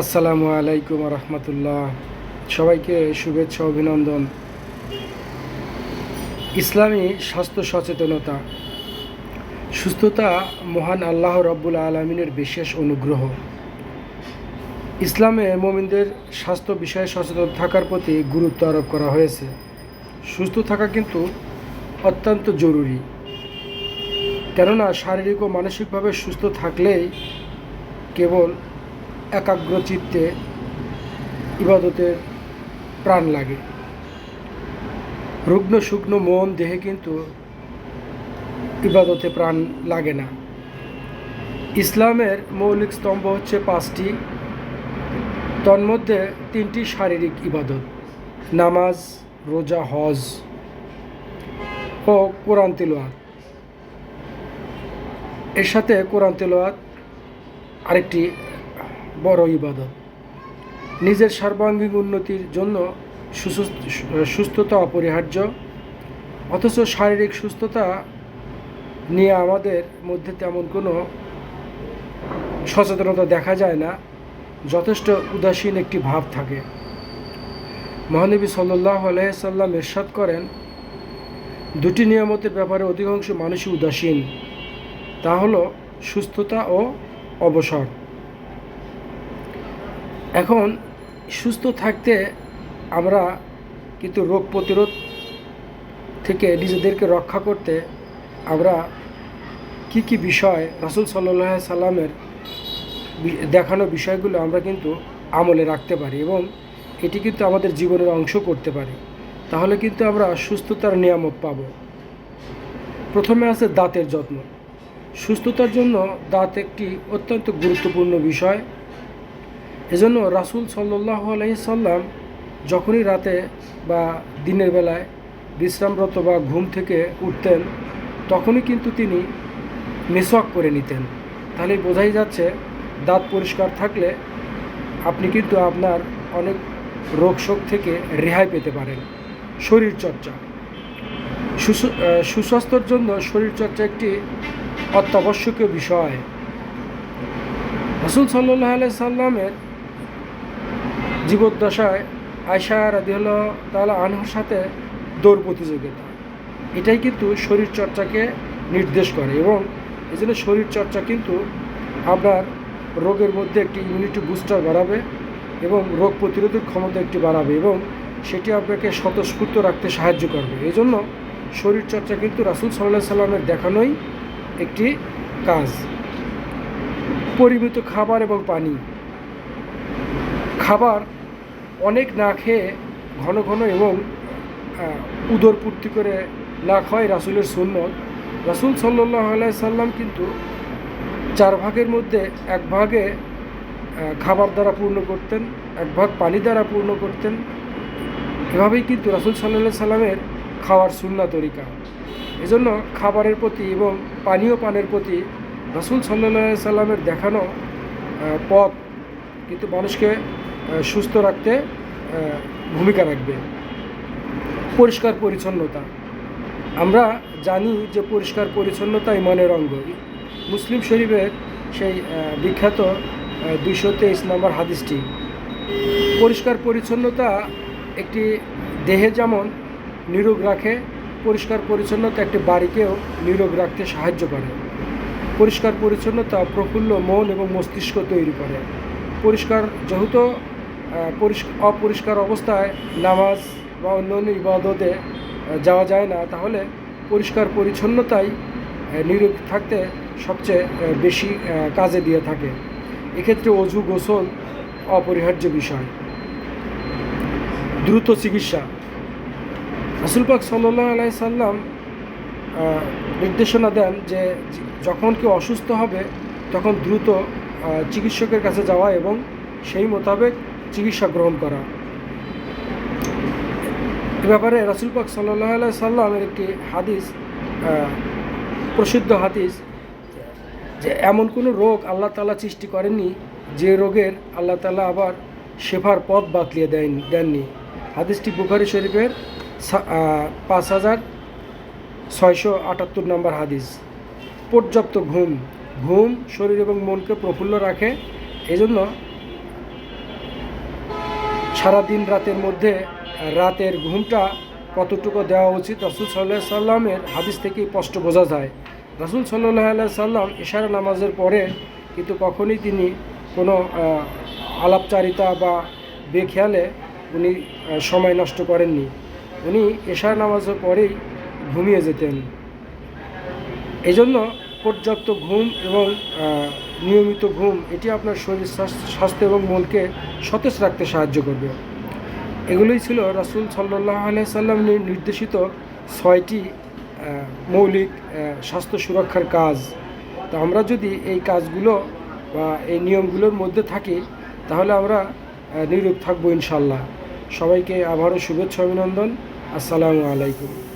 আসসালামু আলাইকুম রহমতুল্লাহ। সবাইকে শুভেচ্ছা, অভিনন্দন। ইসলামী স্বাস্থ্য সচেতনতা। সুস্থতা মহান আল্লাহ রব্বুল আলমিনের বিশেষ অনুগ্রহ। ইসলামে মোমিনদের স্বাস্থ্য বিষয়ে সচেতন থাকার প্রতি গুরুত্ব আরোপ করা হয়েছে। সুস্থ থাকা কিন্তু অত্যন্ত জরুরি। কেননা শারীরিক ও মানসিকভাবে সুস্থ থাকলেই কেবল একাগ্র চিত্তে ইবাদতের প্রাণ লাগে। রুগ্ন শুকনো মন দেহে কিন্তু ইবাদতে প্রাণ লাগে না। ইসলামের মৌলিক স্তম্ভ হচ্ছে পাঁচটি। তন্মধ্যে তিনটি শারীরিক ইবাদত, নামাজ, রোজা, হজ ও কোরআন তেলোয়াত এর সাথে কোরআন তেলোয়াত আরেকটি বড় ইবাদত। নিজের সর্বাঙ্গীন উন্নতির জন্য সুস্থতা অপরিহার্য, অথচ শারীরিক সুস্থতা নিয়ে আমাদের মধ্যে তেমন কোনো সচেতনতা দেখা যায় না। যথেষ্ট উদাসীন একটি ভাব থাকে। মহানবী সাল্লাহ আলহাম এরশাদ করেন, দুটি নিয়ামতের ব্যাপারে অধিকাংশ মানুষই উদাসীন। তা হলো সুস্থতা ও অবসর। এখন সুস্থ থাকতে আমরা কিন্তু রোগ প্রতিরোধ থেকে নিজেদেরকে রক্ষা করতে আমরা কি কি বিষয় রাসুল সাল্লাহ সাল্লামের দেখানো বিষয়গুলো আমরা কিন্তু আমলে রাখতে পারি এবং এটি কিন্তু আমাদের জীবনের অংশ করতে পারি। তাহলে কিন্তু আমরা সুস্থতার নিয়ামক পাব। প্রথমে আছে দাঁতের যত্ন। সুস্থতার জন্য দাঁত একটি অত্যন্ত গুরুত্বপূর্ণ বিষয়। এজন্য রাসুল সাল্লাহ সাল্লাম যখনই রাতে বা দিনের বেলায় বিশ্রামরত বা ঘুম থেকে উঠতেন, তখনই কিন্তু তিনি মেসওয়াক করে নিতেন। তাহলে বোঝাই যাচ্ছে, দাঁত পরিষ্কার থাকলে আপনি কিন্তু আপনার অনেক রোগ শোক থেকে রেহাই পেতে পারেন। শরীরচর্চা সুস্বাস্থ্যের জন্য শরীরচর্চা একটি অত্যাবশ্যকীয় বিষয়। রসুল সাল্লাহ আলাই সাল্লামের জীবদ্দশায় আয়সা রাদিউল্লাহ তালা আনহর সাথে দৌড় প্রতিযোগিতা। এটাই কিন্তু শরীরচর্চাকে নির্দেশ করে এবং এই জন্য শরীরচর্চা কিন্তু আপনার রোগের মধ্যে একটি ইমিউনিটি বুস্টার বাড়াবে এবং রোগ প্রতিরোধের ক্ষমতা একটি বাড়াবে এবং সেটি আপনাকে স্বতঃস্ফূর্ত রাখতে সাহায্য করবে। এই জন্য শরীরচর্চা কিন্তু রাসুল সাল্লাহ সাল্লামের দেখানোই একটি কাজ। পরিমিত খাবার এবং পানি। খাবার অনেক না খেয়ে ঘন ঘন এবং উদর পূর্তি করে না খাওয়াই রাসুলের সুন্নত। রাসুল সাল্লাহ সাল্লাম কিন্তু চার ভাগের মধ্যে এক ভাগে খাবার দ্বারা পূর্ণ করতেন, এক ভাগ পানি দ্বারা পূর্ণ করতেন। এভাবেই কিন্তু রাসুল সাল্লাহ সাল্লামের খাওয়ার সুন্না তরিকা। এজন্য খাবারের প্রতি এবং পানীয় পানের প্রতি রাসুল সাল্লাহ সাল্লামের দেখানো পথ কিন্তু মানুষকে সুস্থ রাখতে ভূমিকা রাখবে। পরিষ্কার পরিচ্ছন্নতা। আমরা জানি যে পরিষ্কার পরিচ্ছন্নতা ইমানের অঙ্গ। মুসলিম শরীফের সেই বিখ্যাত দুইশো তেইশ নম্বর হাদিসটি। পরিষ্কার পরিচ্ছন্নতা একটি দেহে যেমন নিরোগ রাখে, পরিষ্কার পরিচ্ছন্নতা একটি বাড়িকেও নিরোগ রাখতে সাহায্য করে। পরিষ্কার পরিচ্ছন্নতা প্রফুল্ল মন এবং মস্তিষ্ক তৈরি করে। পরিষ্কার যেহেতু অপরিষ্কার অবস্থায় নামাজ বা অন্য অন্য ইবাদতে যাওয়া যায় না। তাহলে পরিষ্কার পরিচ্ছন্নতাই নিরোগ থাকতে সবচেয়ে বেশি কাজে দিয়ে থাকে। এক্ষেত্রে অজু, গোসল অপরিহার্য বিষয়। দ্রুত চিকিৎসা। রাসুল পাক সাল্লাহ আলাই সাল্লাম নির্দেশনা দেন যে যখন কেউ অসুস্থ হবে, তখন দ্রুত চিকিৎসকের কাছে যাওয়া এবং সেই মোতাবেক চিকিৎসা গ্রহণ করা। এ ব্যাপারে রাসুল পাক সাল্লাহ সাল্লামের একটি হাদিস প্রসিদ্ধ হাদিস যে এমন কোনো রোগ আল্লাহ তালা সৃষ্টি করেননি যে রোগের আল্লাহ তালা আবার শেফার পথ বাতলিয়ে দেন দেননি। হাদিসটি বুখারি শরীফের পাঁচ হাজার ছয়শো আটাত্তর নম্বর হাদিস। পর্যাপ্ত ঘুম ঘুম শরীর এবং মনকে প্রফুল্ল রাখে। এই জন্য সারাদিন রাতের মধ্যে, রাতের ঘুমটা কতটুকু দেওয়া উচিত? রসুল সাল্লাহ সাল্লামের হাদিস থেকেই স্পষ্ট বোঝা যায়। রসুল সাল্লাহ আল্লাহ সাল্লাম ইশারা নামাজের পরে কিন্তু কখনই তিনি কোনো আলাপচারিতা বা বেখেয়ালে উনি সময় নষ্ট করেননি। উনি এশার নামাজের পরেই ঘুমিয়ে যেতেন। এজন্য পর্যাপ্ত ঘুম এবং নিয়মিত ঘুম, এটি আপনার শরীর স্বাস্থ্য- এবং মনকে সতেজ রাখতে সাহায্য করবে। এগুলোই ছিল রাসুল সাল্লাহ সাল্লাম নির্দেশিত ছয়টি মৌলিক স্বাস্থ্য সুরক্ষার কাজ। তো আমরা যদি এই কাজগুলো বা এই নিয়মগুলোর মধ্যে থাকি, তাহলে আমরা নিরোগ থাকব ইনশাল্লাহ সবাইকে আবারও শুভেচ্ছা, অভিনন্দন। আসসালামু আলাইকুম।